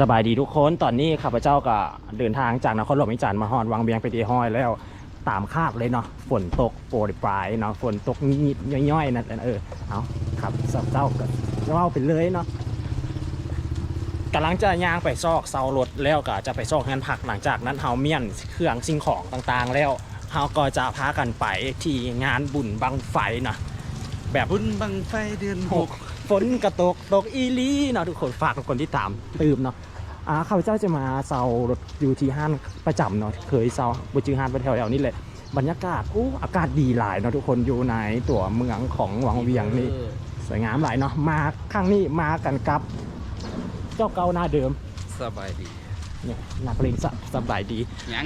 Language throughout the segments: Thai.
สบายดีทุกคนตอนนี้ข้าพเจ้าก็เดินทางจากนครหลวงวิจารณ์มาฮอดวังเบียงไปดีห้อยแล้วตามคาดเลยเนาะฝนตกโปรยปลายเนาะฝนตกนิดๆย่อยๆนะเออเอาครับสับเจ้าก็เล่าไปเลยเนาะกำลังจะย่างไปซอกเซารถแล้วก็จะไปซอกงานผักหลังจากนั้นเฮาเมียนเครื่องสิ่งของต่างๆ แล้วเฮาก็จะพากันไปที่งานบุญบังไฟนะแบบบุญบังไฟเดือนหหกกฝนกระตกตกอีหลีเนาะทุกคนฝากทุกคนที่ตามตื่มเนาะ อ่าข้าพเจ้าจะมาเซารถอยู่ที่ห้างประจำเนาะเคยเซาบจือห้างไปแถวๆนี่แหละบรรยากาศอู้อากาศดีหลายเนาะทุกคนอยู่ในตัวเมืองของวังเวียงนี่สวยงามหลายเนาะมาครั้งนี้มากันกับ เจ้าเก่าหน้าเดิมสบายดีเนี่ยนักเลงสะสบายดียัง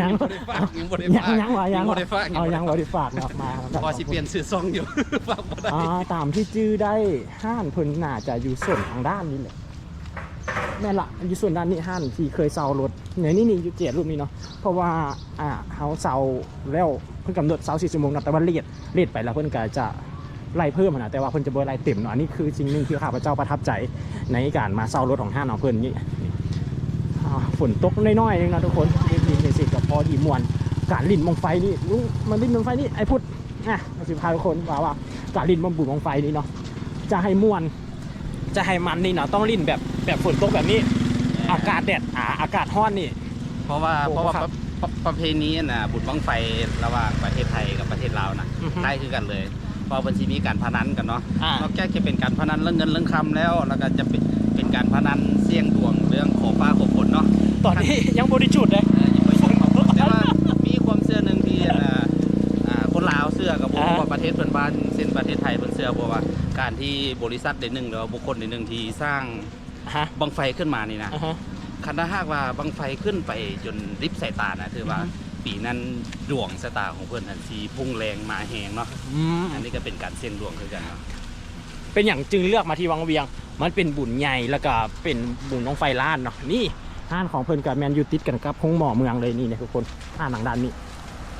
ยังบ่ได้ฝากยังบ่ได้ยังฝากยังวะยังบ่วะได้ฝากเอายังวะที่ฝากเนาะมาพอสิเปลี่ยนชื่อซองอยู่ฝากบ่ได้อ่าตามที่จื้อได้ห้านเพิ่นน่าจะอยู่ส่วนทางด้านนี้แหละ แม่ละอยู่ส่วนด้านนี้ห้านที่เคยเซารถเนี่ยนี่นี่อยู่เจียรูปนี้เนาะเพราะว่าอ่าเขาเซาแล้วเพิ่นกำหนดเซาสี่ชั่วโมงนะแต่ว่าเลดเลดไปแล้วเพิ่นก็จะไล่เพิ่มนะแต่ว่าเพิ่นจะบ่ไล่เต็มเนาะอันนี่คือสิ่งหนึ่งที่ข้าพเจ้าประทับใจในการมาเซารถของห้านของเพิ่นนี่ฝนตกน้อยๆเองนะทุกคนนี่มีเศษกับพอดีมวนการลิ่นมองไฟนี่ลุงมันลิ่นมองไฟนี่ไอ้พุทธอะสิพาทุกคนว่าว่าการลินบัมบุมองไฟนี่เนาะจะให้มวน จะให้มันนี่เนาะต้องลินแบบแบบฝนตกแบบนี้ อากาศแดดอ่าอากาศร้อนนี่ เพราะว่าโอ้เพราะว่าครับประประเพณีน่ะบุญบังไฟระหว่างประเทศไทยกับประเทศลาวนะอือฮึใกล้คือกันเลยเพราะบัญชีมีการพนันกันเนาะอ่านอกจากจะเป็นการพนันเรื่องเงินเรื่องคำแล้ว แล้วก็จะเป็นเป็นการพนันเสี่ยงดวงเรื่องขอฟ้าขอฝนเนาะตอนนี้ยังบริจุดเลย เออ ประเทศเพื่อนบ้านเช่นประเทศไทยเพื่อนเชื่อเพราะว่า การที่บริษัทใดหนึ่งหรือว่าบุคคลใดหนึ่งที่สร้างฮะบังไฟขึ้นมานี่นะอ่าฮะ คันถ้าหากว่าบังไฟขึ้นไปจนริบสายตานะถือว่าอือฮึ ปีนั้นดวงสายตาของเพื่อนทันทีพุ่งแรงมาแหงเนาะอืมอันนี้ก็เป็นการเสี่ยงดวงคือกันเนาะเป็นอย่างจึงเลือกมาที่วังเวียง มันเป็นบุญใหญ่แล้วก็เป็นบุญน้องไฟล้านเนาะนี่ห้านของเพิ่นกับแมนยูติดกันกับคงหมอเมืองเลยนี่นะทุกคนห้านหลังด้านนี้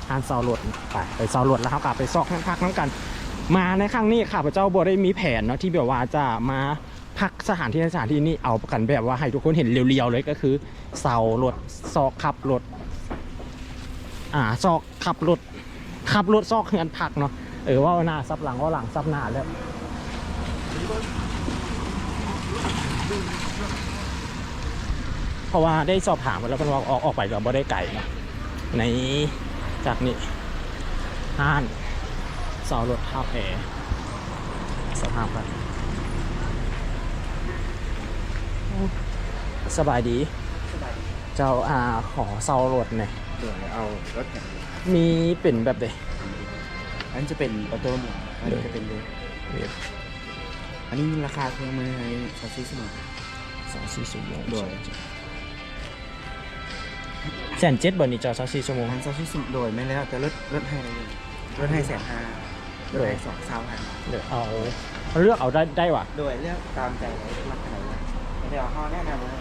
ห้านเซารถไปไปเซารถแล้วเขากลับไปซอกข้างพักน้ำกัน มาในครั้งนี้ข้าพเจ้าบ่ได้มีแผนเนาะที่แบบว่าจะมาพักสถานที่สถานที่นี้เอากันแบบว่าให้ทุกคนเห็นเรียวๆเลยก็คือเสารถซอกขับรถอ่าซอกขับรถขับรถซอกเฮือนพักเนาะเออว่าหน้าซับหลังว่าหลังซับหน้าแล้วเพราะว่าได้สอบถามไปแล้วเพิ่นว่าออกออกไปก็บ่ได้ไกลเนาะใน จากนี้ห้านเสารถทับแอร์สภาพครับสบายดี เจ้าอ่าขอเสารถหน่อยเดี๋ยวเอารถแข่งมีเป็นแบบใดอันนจะเป็นออโต้หมดอันนี้จะเป็นรถอันนี้ราคาเพียงมือให้ซาซิสมดสองสี่ชั่วโมงโดย แสนเจ็ดบนนี้เจ้าสองสี่ชั่วโมงทางซาซิสโดยไม่แล้วแต่รถรถให้เลยรถให้แสนห้าโดโดยยสองสามพันเดี๋ยวเอาเลือกเอาได้ได้ว่ะโดยเลือกตามใจเลยรักขนาดไหนเดี๋ยวเขาแนะนำเลย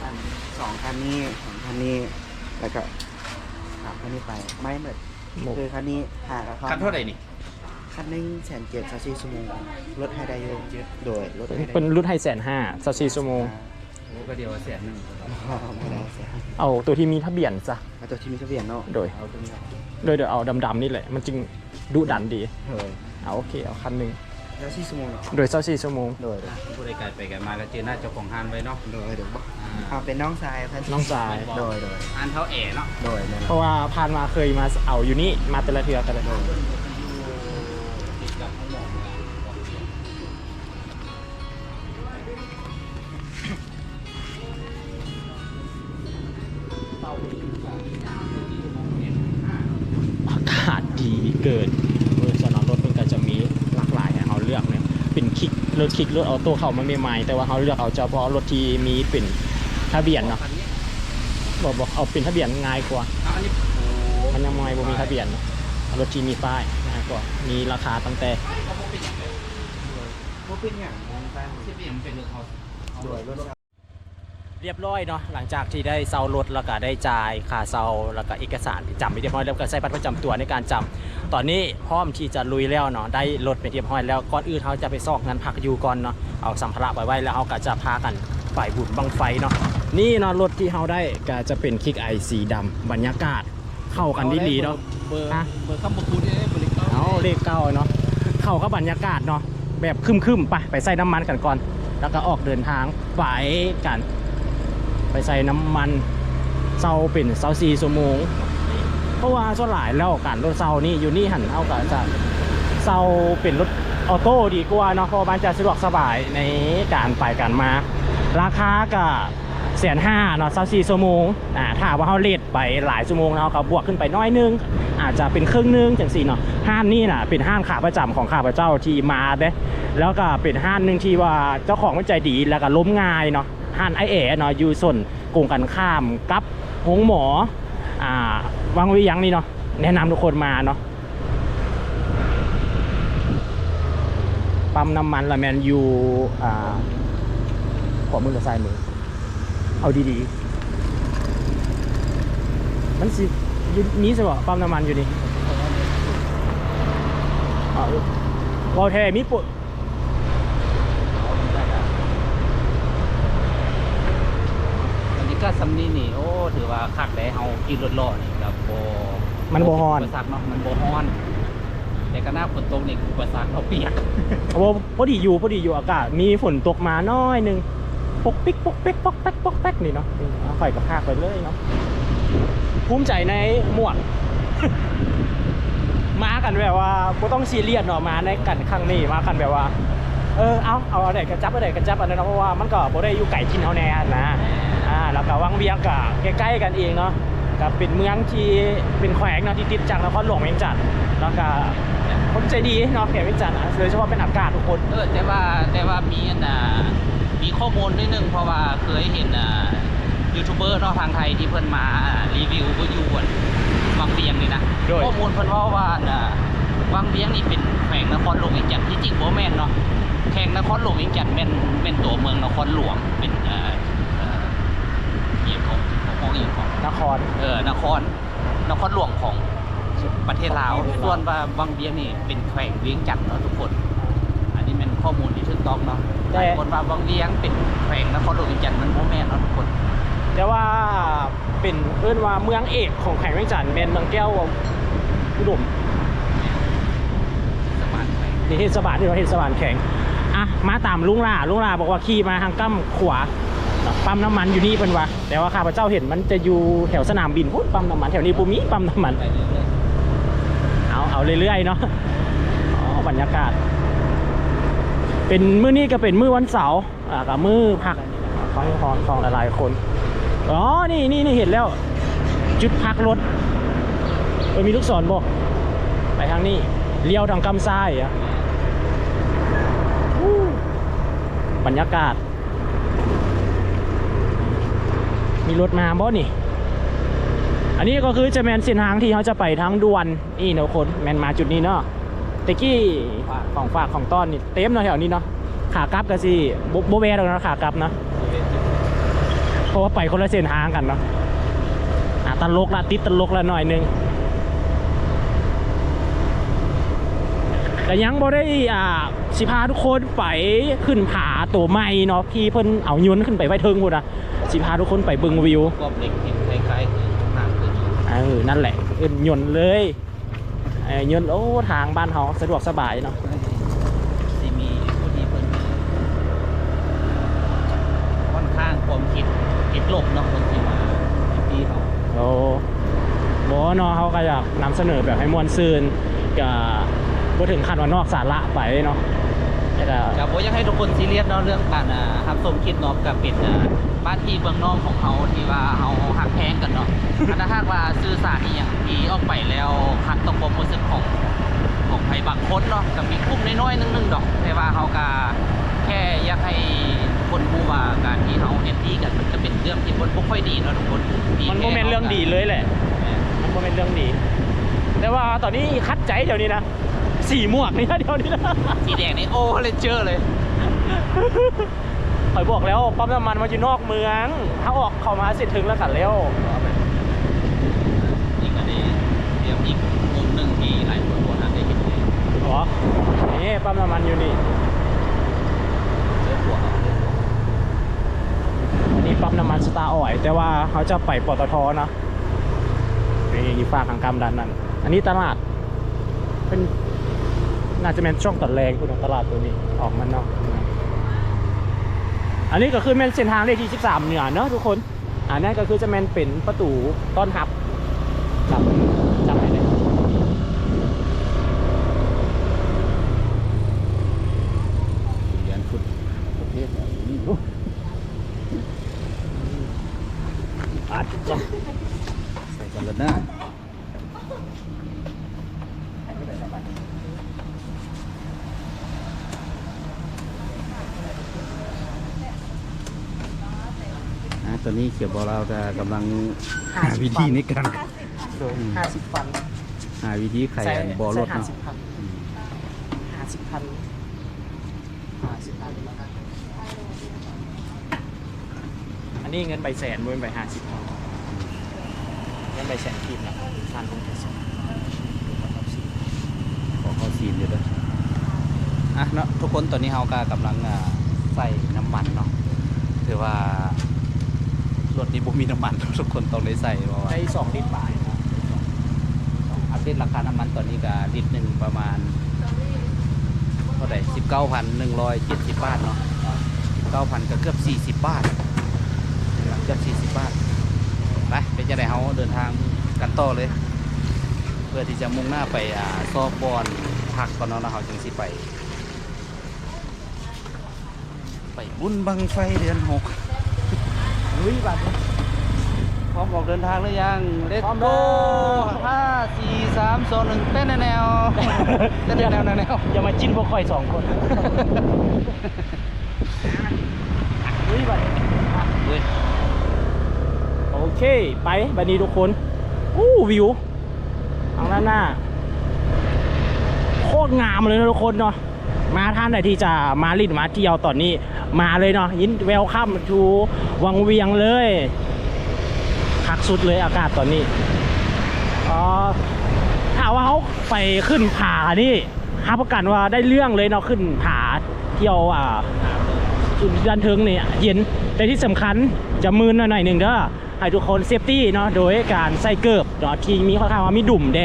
คันสองคันนี้สองคันนี้แล้วก็สามคันนี้ไปไม่เหมือนหมกคือคันนี้หากับเขาคันเท่าไหร่นี่คันหนึงแสนเจ็ดซาซิสโมงรถให้ได้เยอะโดยรถให้ได้เป็นรุ่นให้แสนห้าสองสี่ชั่วโมง โอ้ก็เดียวแสนหนึ่งไม่ได้เสียเอาตัวที่มีทะเบียนซะเอาตัวที่มีทะเบียนเนาะโดย เอาตรงนี้โดยเดี๋ยวเอาดำๆนี่แหละ มันจึงดุดันดีโดยเอาโอเค เอาคันหนึ่งแล้วที่สมองเนาะโดยเจ้าสี่ชั่วโมงโดยผู้ใดไกลไปไกลมาก็เจอหน้าเจ้าของห้านไว้เนาะโดยเดี๋ยวบอกเอาเป็นน้องชายพันน้องชาย โดยโดยอันเท่าแอเนาะโดยนั่นแหเพละราะว่าผ่านมาเคยมาเอาอยู่นี่มาแต่ละเทือกันเลย รถคลิกรถออโต้เข้ามาใหม่ๆแต่ว่าเขาเลือกเอาเฉพาะรถที่มีเป็นทะเบียนเนาะบอกบอกเอาเป็นทะเบียนง่ายกว่าอันนี้มันยังไม่บ่มีทะเบียนเนอะเอารถที่มีป้ายง่ายกว่ามีราคาตั้งแต่เป็นอย่างเป็นอย่างเป็นรถเขาโดยรถ เรียบร้อยเนาะหลังจากที่ได้เซารถแล้วก็ได้จ่ายค่าเซาแล้วก็เอกสารที่จำไปเรียบร้อยแล้วก็ใส่บัตรประจำตัวในการจำตอนนี้พร้อมที่จะลุยแล้วเนาะได้รถไปเรียบร้อยแล้วก่อนอื่นเขาจะไปซอกงานพักอยู่ก่อนเนาะเอาสัมภาระไปไว้แล้วเขาก็จะพากันฝ่ายบุญบังไฟเนาะนี่เนาะรถที่เขาได้ก็จะเป็นคิกไอสีดำบรรยากาศเข้ากันดีๆเนาะเบอร์ฮะเบอร์คำบอกคุณเนี่ยเบอร์เล็กเก้าเอาเลขเก้าเนาะเข้ากับบรรยากาศเนาะแบบครึมๆไปไปใส่น้ำมันกันก่อน แล้วก็ออกเดินทางไปกัน ไปใส่น้ำมันเซาเป็นเซาซีชั่วโมง เพราะว่าส่วนหลายแล้วการรถเซานี่อยู่นี่หันเอากับจะเซาเป็นรถออโต้ดีกว่าเนาะเพราะมันจะสะดวกสบายในการไปการมา ราคาก็แสนห้าเนาะเซาซีชั่วโมงอ่าถ้าว่าเขาเลทไปหลายชั่วโมงเนาะก็บวกขึ้นไปน้อยนึง อาจจะเป็นครึ่งนึงจังสี่เนาะห้างนี่น่ะเป็นห้างขาประจำของข้าพเจ้าที่มาเด้แล้วก็เป็นห้างหนึ่งที่ว่าเจ้าของมันใจดีแล้วก็ล้มง่ายเนาะ ห้างไอเอ๋เนาะอยู่ส่วนกุงกันข้ามกับหงหมออ่าวังวิยังนี่เนาะแนะนำทุกคนมาเนาะปั๊มน้ำมันละแมนอยู่อ่าขวามือกับซ้ายมือเอาดีๆ มันสิยูนี้สิบ่ปั๊มน้ำมันอยู่นี่อ๋อวอเทมีปุ่ อันนี้ ก็ซัมนี่นี่โอ้ถือว่าคักได้เฮากินรถล้อนี่ครับโบมันบ่ฮอน อุปสรรคเนาะมันโบฮอน แต่ก็หน้าฝนตกนี่อุปสรรคเอาเปียกโอ้พอดีอยู่พอดีอยู่อากาศ มีฝนตกมาน้อยหนึงปกปิกปกปิกปกแป๊กปกแป๊กนี่เนาะอืมเอาไฟกับภาคไปเลยเนาะภูมิใจในหมวกมากันแบบว่าบ่ต้องซีเรียสเนาะมาในกันครั้งนี้มากันแบบว่า เออเอาเอาอะไรกระจับอะไรกระจับอะไรเนาะเพราะว่ามันก็บ่ได้อยู่ไก่กินเฮาแน่นะ อ่าแล้วก็วังเวียงก็ใกล้ๆกันเองเนาะก็เป็นเมืองที่เป็นแขวงเนาะที่ติดจากนครหลวงเวียงจันทน์แล้วก็คนใจดีเนาะแขวงเวียงจันทน์อะโดยเฉพาะเป็นอากาศทุกคนเออแต่ว่าแต่ว่ามีอันน่ะมีข้อมูลนิดนึงเพราะว่าเคยเห็นอ่ายูทูบเบอร์เนอกทางไทยที่เพิ่นมารีวิวก็อยู่บนวังเวียงนี่นะโดยข้อมูลเพิ่นว่าว่าอ่าวังเวียงนี่เป็นแขวงนครหลวงเวียงจันทน์ที่จริงบ่แม่นเนาะแขวงนครหลวงเวียงจันทน์แม่นแม่นตัวเมืองนครหลวงเป็นเอ่อเอ่อเอียง ของของของเอียงของนครเออนคร นครหลวงของประเทศลาวส่วนว่าวังเวียงนี่เป็นแขวงเวียงจันทน์เนาะทุกคน อันนี้เป็นข้อมูลที่ถูกต้องเนาะแต่หลายคนว่าวังเวียงเป็นแขวงนครหลวงเวียงจันทน์มันโมแม่นเนาะทุกคน แต่ว่าเป็นเอิ้นว่าเมืองเอกของแขวงเวียงจันทน์เป็นเมืองแก้วอุดมสมานแขวงนี่เทศบาลที่เราเทศบาลแข่งอะมาตามลุงล่าลุงล่าบอกว่าขี่มาทางกั้มขวา ปั๊มน้ำมันอยู่นี่เพิ่นว่าแต่ว่าข้าพเจ้าเห็นมันจะอยู่แถวสนามบินพุทปั๊มน้ำมันแถวนี้ปุมีปั๊มน้ำมันเอยเอาเอาเรื่อยๆเนาะอ๋อบรรยากาศ เป็นมื้อนี้ก็เป็นมื้อวันเสาร์อ่ากับมื้อพักของของของหลายๆคนอ๋อนี่นี่นี่เห็นแล้ว จุดพักรถเออมีลูกศรบอกไปทางนี้เลี้ยวทางกำซ้ายอะบรรยากาศ มีรถมาบ่นี่ อันนี้ก็คือจะแมนเส้นทางที่เขาจะไปทางด่วนนี่เนาะคนแมนมาจุดนี้เนาะตะกี้ของฝากของต้อนนี่เต็มเนาะแถวนี้เนาะขากลับก็สิโบโบแวร์แล้วนะขากลับนะเพราะว่าไปคนละเส้นทางกันเนาะตลกละติดตลกละหน่อยนึงแต่ยังบ่ได้อ่าสิพาทุกคนไปขึ้นผาตัวใหม่เนาะที่เพิ่นเอายนขึ้นไปไว้เทิงพุ่นนะ สิพาทุกคนไปเบิ่งวิวๆกรอบเหล็กเห็นคล้ายๆคือทางคือเออนั่นแหละเอินยนต์เลยเออยนต์โอ้ทางบ้านเขาสะดวกสบายเนาะสิมีผู้ที่เพิ่นค่อนข้างความคิดคิดลบเนาะคนที่มาที่เขาโอ้บเนาะเขาก็อยากนำเสนอแบบให้มวลซืนกับพูดถึงขั้นว่านอกสาระไปเนาะแต่ก็ ครับผมอยากให้ทุกคนซีเรียสเนาะเรื่องการอ่ารับสมคิดเนาะกับเป็นอ่าบ้านที่เบื้องนอกของเขาที่ว่าเขาหักแพงกันเนาะอันถ้าหากว่าสื่อสารนี่อย่างที่ออกไปแล้วขัดต่อความรู้สึกของของใครบางคนเนาะกับมีกลุ่มน้อยๆนึงๆดอกแต่ว่าเขาก็แค่อยากให้คนรู้ว่าการที่เขาเอ็นดีกันมันจะเป็นเรื่องที่คนบ่ค่อยดีเนาะทุกคนที่มันโมเมนเรื่องดีเลยแหละมันโมเมนเรื่องดี แต่ว่าตอนนี้คัดใจเดี๋ยวนี้นะ สีม่วงนี่นะเดี๋ยวนี้นะสีแดงนี่โอ้เลนเจอร์เลยข่อยบอกแล้วปั๊มน้ำมันมันอยู่นอกเมือง ถ้าออกเข้ามาเสร็จถึงแล้วกันแล้วอีกอันนี้เดี๋ยวอีกมุมหนึ่งที่หลายคนควรอาจจะเห็นเลยอ๋อนี่ปั๊มน้ำมันอยู่นี่เจอหัวเขาเลยอันนี้ปั๊มน้ำมันสตาร์ออยล์แต่ว่าเขาจะไปปตทเนาะนี่อยู่ฝากทางกำดันนั่นอันนี้ตลาด เป็น น่าจะเป็นช่องตัดแรงคุณตลาดตัวนี้ออกมันเนาะอันนี้ก็คือเม่นเส้นทางเลขที่ 13 เหนือเนาะทุกคน อันนั้นก็คือจะแม่นเป็นประตูต้อนรับครับำได้เลย เรียนฟุตประเภทไหนนี่ อาจจะ ใส่กันแล้วนะอะตอนนี้ เขียวบอเราจะกำลังหาวิธีในการโดยห้าสิบฟันหาวิธีไขอันบอรถห้าเนาะสิบพันห้าสิบพันห้าสิบพันอันนี้เงินใบแสนเงินใบห้าสิบพันเงินใบแสนทีมนะพันคงจะสองขอข้อซีนเดี๋ยวเด้ออะเนาะทุกคนตอนนี้เราก็กำลังอ่าใส่น้ำมันเนาะถือว่า รถนี้บ่มีน้ำมันทุกคนต้องได้ใส่เพราะว่าได้สองลิตรบาทนะอัปเดตราคาน้ำมันตอนนี้ก็ลิตรหนึ่งประมาณเท่าไหร่สิบเก้าพันหนึ่งร้อยเจ็ดสิบบาทเนาะสิบเก้าพันก็เกือบสี่สิบบาทเกือบสี่สิบบาทไปเป็นจะได้เฮาเดินทางกันต่อเลย เพื่อที่จะมุ่งหน้าไปอ่าซอบบอนพักก่อนเนาะแล้วเราจึงสิไป ไปบุญบังไฟเดือนหก ลุยบัตรพร้อมออกเดินทางหรือยัง เลตพร้อมโกแล้ว ห้าสี่สามสองหนึ่งเต้นแนวเต้นแนวแนวแนวอย่ามาจิ้นพวกคอยสองคนลุยบัตรเฮ้ยโอเค ไปบันนี้ทุกคนอู้วิวทางด้านหน้า โคตรงามเลยนะทุกคนเนาะมาท่านไหนที่จะมาลินมาเที่ยวตอนนี้ มาเลยเนาะยินเวลคัมทูวังเวียงเลยคักสุดเลยอากาศตอนนี้อ๋อถามว่าเขาไปขึ้นผานี่รับประกันว่าได้เรื่องเลยเนาะขึ้นผาเที่ยวอ่าจุดดันเทิงเนี่ยเย็นแต่ที่สำคัญจะมืนหน่อยหนึ่งเด้อให้ทุกคนเซฟตี้เนาะโดยการใส่เกิบเนาะที่มีค่อนข้างว่ามีดุ่มแด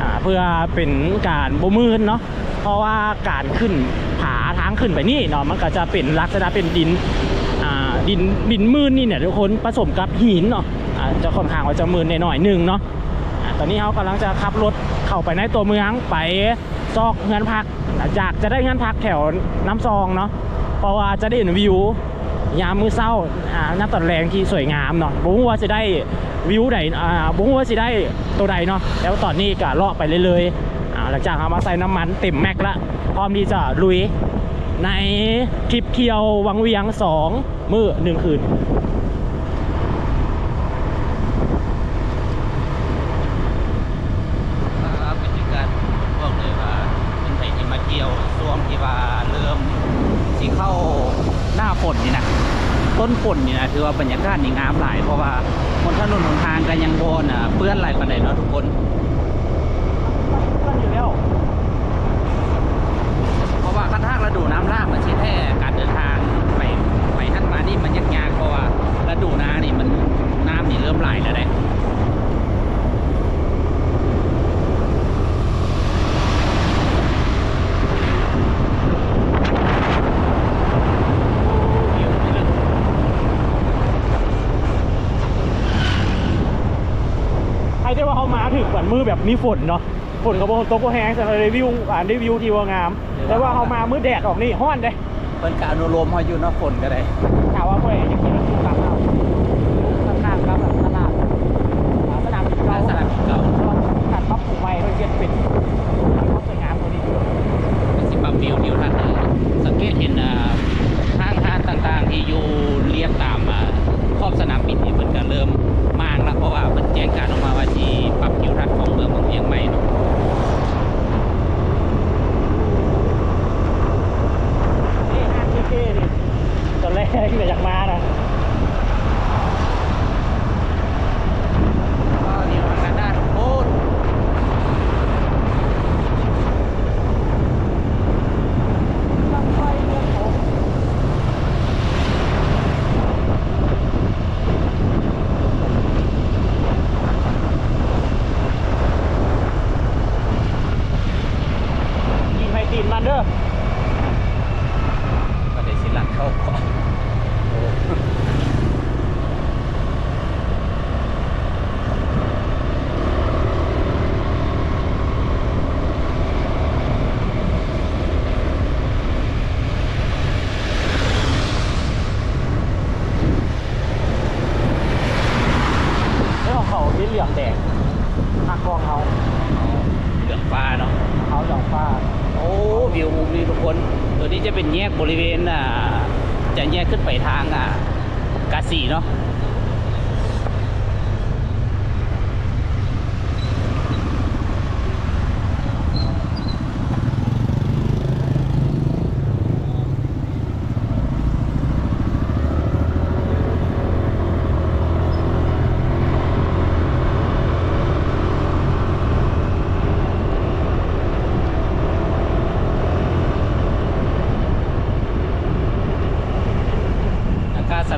อ่าเพื่อเป็นการบ่มืนเนาะเพราะว่าการขึ้นผา ขึ้นไปนี่เนาะมันก็จะเป็นลักษณะเป็นดินอ่าดินดินมืนนี่เนี่ยทุกคนผสมกับหินเนาะอ่าจะค่อนข้างว่าจะมืนหน่อยหนึ่งเนาะตอนนี้เขากำลังจะขับรถเข้าไปในตัวเมืองไปซอกเงินพักอยากจะได้เงินพักแถวน้ำซองเนาะเพราะว่าจะได้เห็นวิวยามมื้อเช้าอ่าน้ำตอนแรงที่สวยงามเนาะบุ้งว่าจะได้วิวใดอ่าบุ้งว่าจะได้ตัวใดเนาะแล้วตอนนี้ก็เลาะไปเลยๆอ่าหลังจากเอามาใส่น้ำมันเต็มแม็กละพร้อมที่จะลุย ในทริปเที่ยววังเวียงสองมื้อหนึ่งคืน ครับบรรยากาศบอกเลยว่าเป็นไปที่มาเที่ยวช่วงที่ว่าเริ่มสิเข้าหน้าฝนนี่นะต้นฝนนี่นะถือว่าบรรยากาศนี่งามหลาย เพราะว่าบนถนนหนทางก็ยังโบน่ะเปื้อนไหลายปานใดเนาะทุกคนอยู่แล้ว ระดูน้ำรากมันสิแท้การเดินทางไปไปหันมานี่มันยากยากๆเพราะว่าฤดูน้านี่มันน้ำนี่เริ่มไหลแล้วได้ให้ได้ว่าเขามาถึงก่อนมือแบบมีฝนเนาะ ฝนก็บ่ตกบ่แห้งแต่รีวิวอ่านรีวิวที่ว่างาม แต่ว่าเขามามือแดดออกนี่ฮ้อนเด้เพิ่นก็อนุโลมเฮาอยู่เนาะฝนก็ได้ถามว่าเพื่อนยังคิดว่าคือตามเรา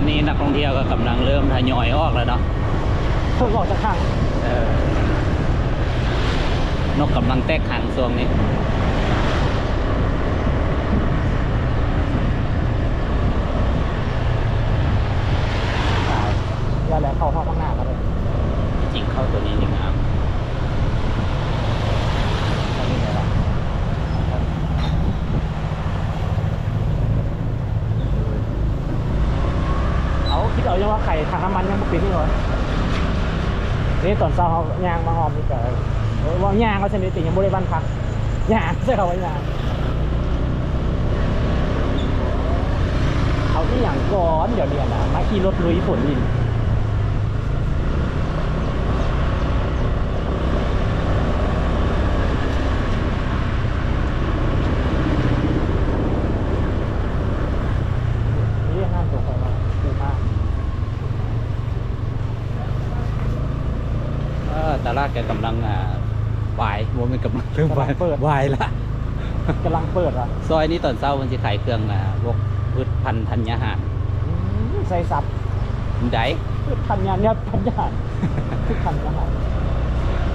ากาศสำนีนักท่องเที่ยวก็กำลังเริ่มทยอยออกแล้วเนาะเพิ่งออกจากทางเออนกกำลังแตกหังช่วงนี้สายอย่าแหละเข้าห้องข้างหน้าครับเลยจริงเข้าตัวนี้นี่งาม ตรงนี้เลยละ เอาคิดเอายังว่าไข่ทางน้ำมันยังปิดนี่เหรอนี่ตอนเช้าเขายางมาหอมนี่ก็เออว่ายางเขาชนิดติยังบริบันพักยางใช่เขาว่ายางเอาที่อย่างก่อนเดี๋ยวเรียนนะมาขี่รถลุยฝนดินห้ามตกไปมาดูมาก เออตลาดแกกำลังอ่าวายโมมันกำลั งเริ่มวายเวายละกำลังเปิดอะซอยนี้ตอนเช้ามันจะขายเครื่องอะพวกพืชพันธุ์ธัญญาหารอืมใส่ซับไดคือพันยานเนี่ยพันยานคือพันยาน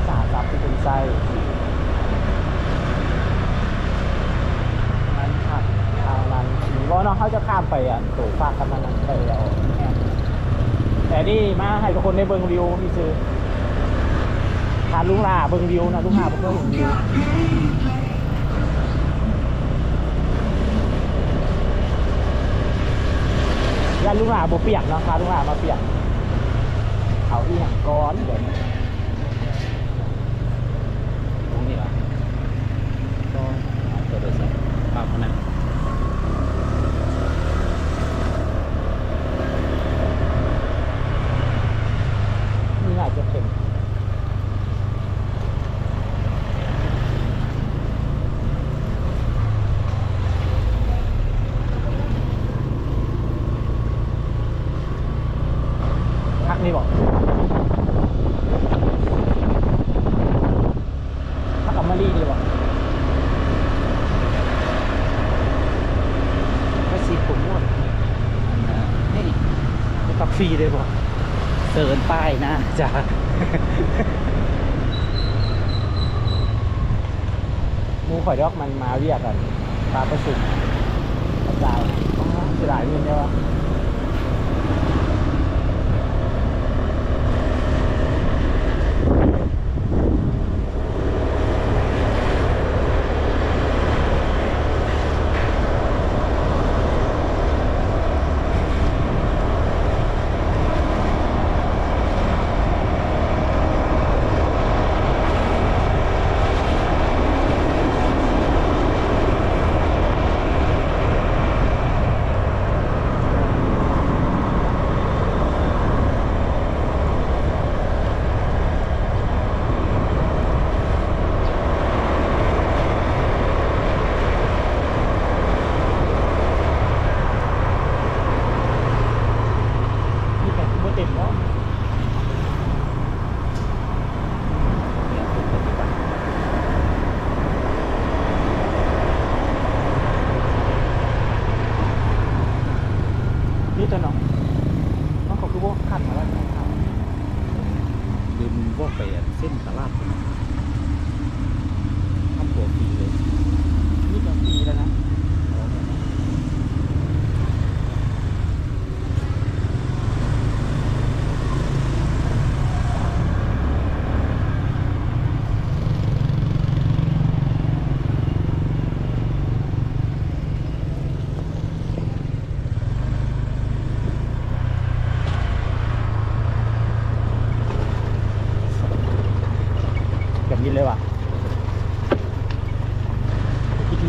สาซับที่เป็นไส้นั้นผักทางนั้นหรือว่าน้องเขาจะข้ามไปอะตู่ฝากกันมานั้นไปเอาแอนแต่นี่มาให้ทุกคนได้เบิ่งวิวนี่คือทานลุงลาเบิ่งวิวนะลุงลาเพิ่งเห็นวิวยาลุงลาบ่เปียกเนาะพาลุงลามาเปียกเขาอีหยังก้อนเดี๋ยวตรงนี้วะก็เอาตัวโดยสารปรับคนนั้นอาจจะเป็นพักนี่บอกพักอัมมารีดีบอกไม่สีผมหมด อ่านี่ ไม่ตักฟรีเลยบอก เสิร์นป้ายนะจ้าหมูข่อยดอกมันมาเรียกกันปลาประสุกกระจายเสียดายเงินเยอะ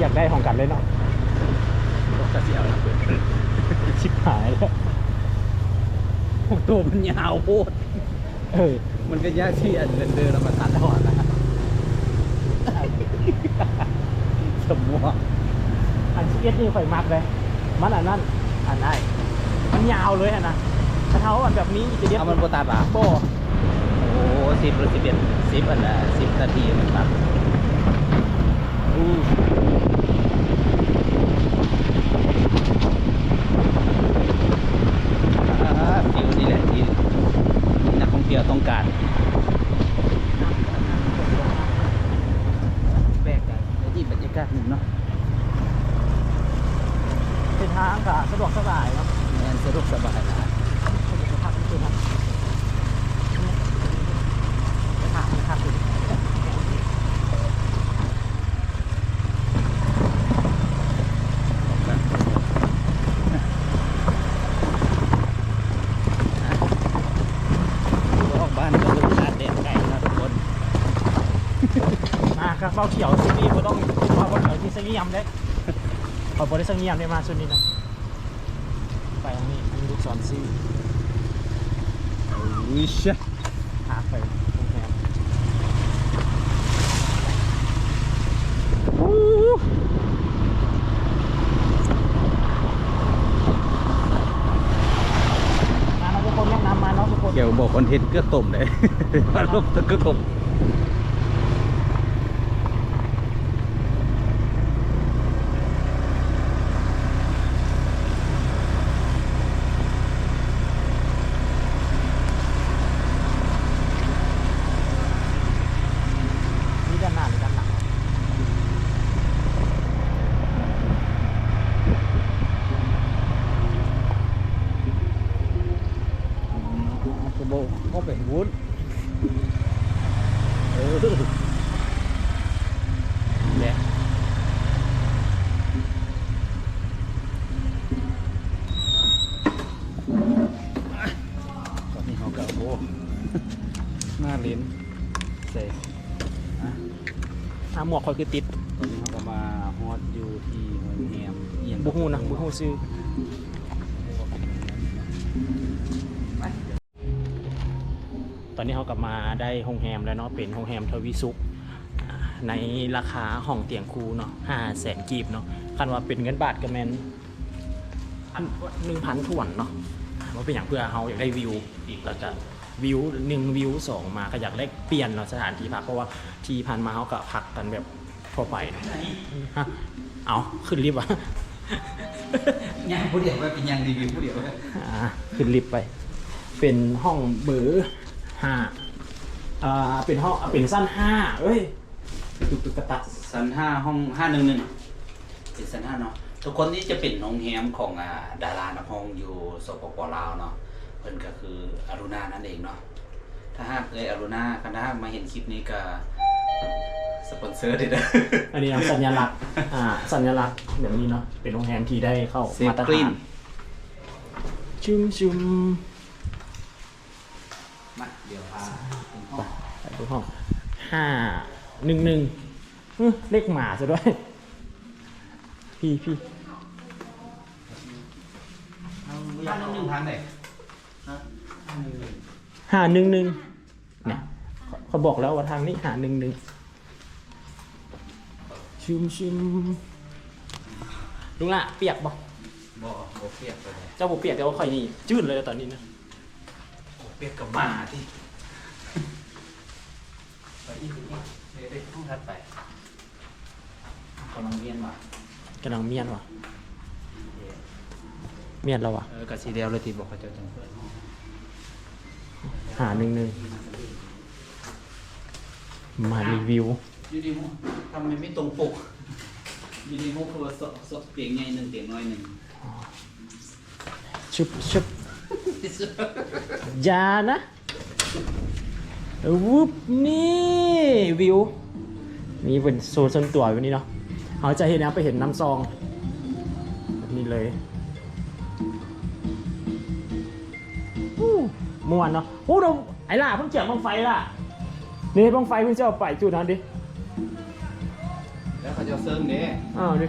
อยากได้ของกันเลยเนาะก็เสียวนะชิบหายแล้วตัวมันยาวโพดเออมันก็ยากที่อันเดินๆแล้วมาตัดเอาอะนะสมองอันชิเก็ตนี่ข่อยมักเลยมันอันนั้นอันได้มันยาวเลยอันนะถ้าเท้าอันแบบนี้จะเรียกเอามันโบตัดอะโบโอ้สิบหรือสิบเอ็ดสิบอันละสิบนาทีมันตัดอู้อ่าฟิวนี่แหละที่ที่นักท่องเที่ยวต้องการแบกกันในที่บรรยากาศหนึ่งเนาะ เป็นทางกับสะดวกสบายเนาะ แมนสะดวกสบายนะ สะดวกสบายที่สุดครับทางทางสุด ออกบ้านก็เป็นชาติแดนไก่นะทุกคน มาครับ เบ้าเขียวซีรีส์ก็ต้องมาเบ้าเขียวที่สงียมได้ขอบริษัทสงียมได้มาชุดนี้นะไปอันนี้อันนี้ลูกศรซีอุ้ยเชะหาไปโรงแรมอู้มาเนาะทุกคนแนะนำมาเนาะทุกคนเกี่ยวบอกคอนเทนต์เกือบต้มเลยอารมณ์เกือบต้ม นี่ด้านหน้าหรือด้านหลัง กระโบก็เป็นวุ้นเออเนี่ยตอนนี้เขากระโบหน้าลิ้นเสร็จอะ อ่าหม วกคอยคือติดตอนนี้เขาก็มาฮอตอยู่ที่โรงแรมเอียงบุฮูนะบุฮูซื้อตอนนี้เขากลับมาได้โรงแรมแล้วเนาะเป็นโรงแรมทวีสุขอ่าในราคาห้องเตียงคูเนาะห้าแสนกีบเนาะคันว่าเป็นเงินบาทก็แมนหนึ่งพันถ่วนเนาะว่าเป็นอย่างเพื่อเขาอยากได้วิวอีกแล้วก็ วิวหนึ่งวิวสองมาก็อยากได้เปลี่ยนเนาะสถานที่พักเพราะว่าที่ผ่านมาเขาก็พักกันแบบทั่วไปเนาะฮะเอาขึ้นลิฟต์อะยังผู้เดียวว่าเป็นยังรีวิวผู้เดียวอ่าขึ้นลิฟต์ไป เป็นห้องเบอร์ห้าอ่าเป็นห้องอ่าเป็นสั้นห้าเอ้ยตุกตุกกระตักสันห้าห้องห้าหนึ่งหนึ่งเป็นสันห้าเนาะทุกคนที่จะเป็นโรงแรมของอ่าดารานักห้องอยู่สปปลาวเนาะเพิ่นก็คืออรุณานั่นเองเนาะถ้าหากเอ้ยอรุณาคณะมาเห็นคลิปนี้ก็สปอนเซอร์เด้อเด้ออันนี้นะสัญลักษณ์อ่าสัญลักษณ์แบบนี้เนาะเป็นโรงแรมที่ได้เข้าเซฟมาตรกรีฐานนชุมชุมมาเดี๋ยวพาเป็นห้องไปดูห้องห้าหนึ่งหนึ่งอื้อเลขหมาซะด้วย พี่พี่ห้าหนึ่งหนึ่งทางไหน ห้าหนึ่งหนึ่งเนี่ยเขาเขาบอกแล้วว่าทางนี้หาหนึ่งหนึ่งชุมชุมลุงละเปียกบอกบ่บ่เปียกไปเลยเจ้าบุเปียกแต่ว่าข่อยนี่จืดเลยตอนนี้นะบ่เปียกกับหมาที่ไปอีกอีกเดี๋ยวได้ห้องถัดไปกำลังเรียนมากำลังเมียนว่ะเมียนแล้วว่ะเออกะสีเดียวเลยที่บอกเขาเจะจังเปิด ห้องหาหนึ่งหนึ่งมารีวิวอยู่ดีมั้งทำไมไม่ตรงปกอยู่ดีมั้งคือว่าสสเตียงใหญ่หนึ่งเตียงน้อยหนึ่งชุบชุบอยานะวุบนี่วิวนี่เป็นโซนส่วนตัวแบบนี้เนาะเขาจะเห็นนะไปเห็นน้ำซองแบบนี้เลย ม่วนเนาะโอ้เราไอ้ล่ะเพิ่งเจียงบังไฟล่ะนี่บ้องไฟเพิ่งจะเอาไปจุดนั้นดิแล้วเขาจะเซิร์ฟนี้อ้าวดิ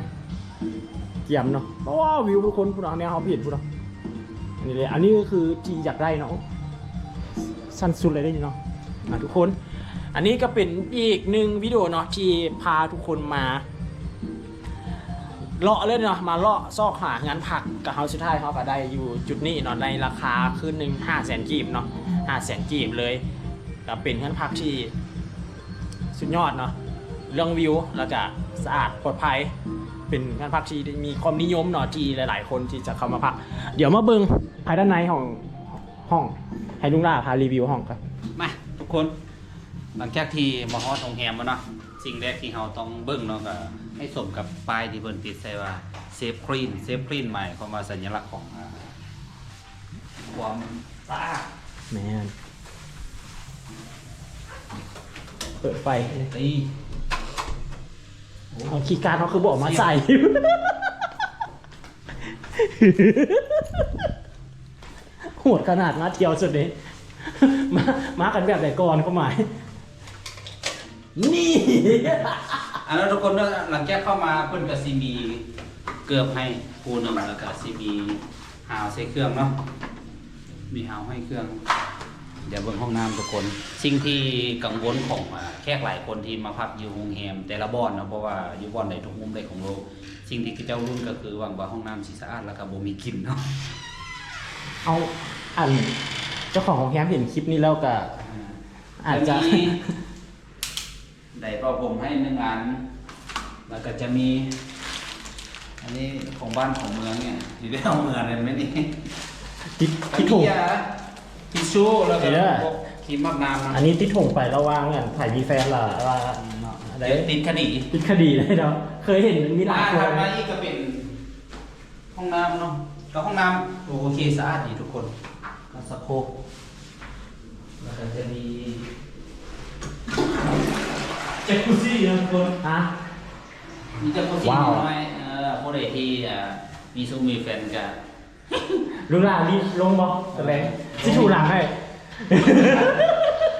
เกี่ยมเนาะเพราะว่าวิวทุกคนพูดเอาเนี่ยเขาผิดพูดเอาอันนี้เลยอันนี้ก็คือที่อยากได้เนาะสั้นสุดเลยได้เนาะอะทุกคน อันนี้ก็เป็นอีกหนึ่งวิดีโอเนาะที่พาทุกคนมา เลาะเลยเนาะมาเลาะซอกหางานผักกับเฮาสุดท้ายเขาก็ได้อยู่จุดนี้เนาะในราคาคืนหนึ่งห้าแสนกีบเนาะห้าแสนกีบเลยก็เป็นงานผักที่สุดยอดเนาะเรื่องวิวแล้วก็สะอาดปลอดภัย เป็นงานพักที่มีความนิยมเนาะที่หลาย ๆ คนที่จะเข้ามาพัก เดี๋ยวมาเบิงภายด้านในของห้องให้ลุงล่าพารีวิวห้องครับมาทุกคน หลังจากที่มาฮอดโรงแรมแล้วเนาะสิ่งแรกที่เราต้องเบิ่งเนาะก็ ให้สมกับป้ายที่เพิ่นติดใส่ว่าเซฟคลีนเซฟคลีนใหม่ความว่าสัญลักษณ์ของอ่าความสะอาดแมนเปิดไฟตีเอาคีย์การ์ดเขาคือบอกมาใส่ โหดขนาดมาเที่ยวสุดนี้มามากันแบบไหนก่อนก็หมาย นี่ อันนั้นทุกคนเนาะหลังจากเข้ามาเพิ่นก็สิมีเกือบให้ปูหนึงแล้วก็สิมีหาวใส่เครื่องเนาะมีหาวให้เครื่อง เดี๋ยวเบิ่งห้องน้ำทุกคน สิ่งที่กังวลของอ่าแขกหลายคนที่มาพักอยู่โรงแรมแต่ละบ่อนเนาะเพราะว่าอยู่บ่อนใดทุกมุมใดของโลกสิ่งที่เจ้ารุ่นก็คือหวังว่าห้องน้ำสิสะอาดแล้วก็บ่มีกลิ่นเนาะเอาอันเจ้าของของแคมป์เห็นคลิปนี้แล้วก็อาจจะมี ได้เป่าผมให้หนึ่งอัน แล้วก็จะมี อันนี้ของบ้านของเมืองเนี่ยอยู่ได้เอาเมืองเลยไหมนี่ติดอันติดถนี้งยาทิชชู่แล้วก็เดี๋ยวพวกครีมอาบน้ำอันนี้ติดถงไประหว่างกันถ่ายมีแฟนล่ะว่าอะไรเดี๋ยวติดคดีติดคดีเลยเนาะเคยเห็นมีหลายคถันดมาอีกก็เป็น ห้องน้ำเนาะก็ห้องน้ำโอเคสะอาดดีทุกคนก็สะโครกแล้วก็จะมีเจ็คุซี่นะทุกคนฮะมีจะโคซี่ว้าวน้อยเอ่อผู้ใดที่อ่ามีซุ้มมีแฟนกันลุงลารีบลงบ่แสดงที่ถูหลังให้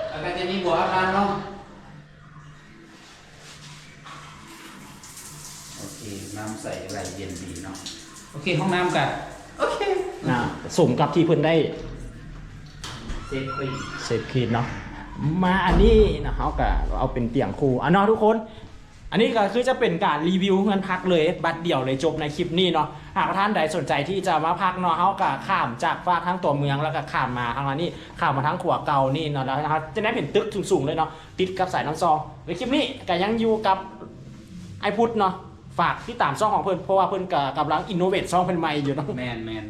แล้วก็จะมีบัวอาบน้ำเนาะโอเคน้ำใสไหลเย็นดีเนาะโอเคห้องน้ำกันโอเคนะสมกับที่เพิ่นได้เซฟคลีนเสพคีดเนาะ มาอันนี้นะเขาก็เอาเป็นเตียงคู่อะเนาะทุกคน อันนี้ก็คือจะเป็นการรีวิวเงินพักเลย บัตรเดียวเลยจบในคลิปนี้เนาะหากท่านใดสนใจที่จะมาพักเนาะเขาก็ข้ามจากฝากทั้งตัวเมืองแล้วก็ข้ามมาทางนี้ข้ามมาทั้งขัวเก่านี่เนาะแล้วนะครับจะได้เห็นตึกสูงๆเลยเนาะติดกับสายน้ำซองในคลิปนี้ก็ยังอยู่กับไอพุทธเนาะฝากที่ตามซ่องของเพิ่อนเพราะว่าเพิ่อนก็กำลังอินโนเวทซ่องเพิ่นใหม่อยู่เนาะ แมนแมน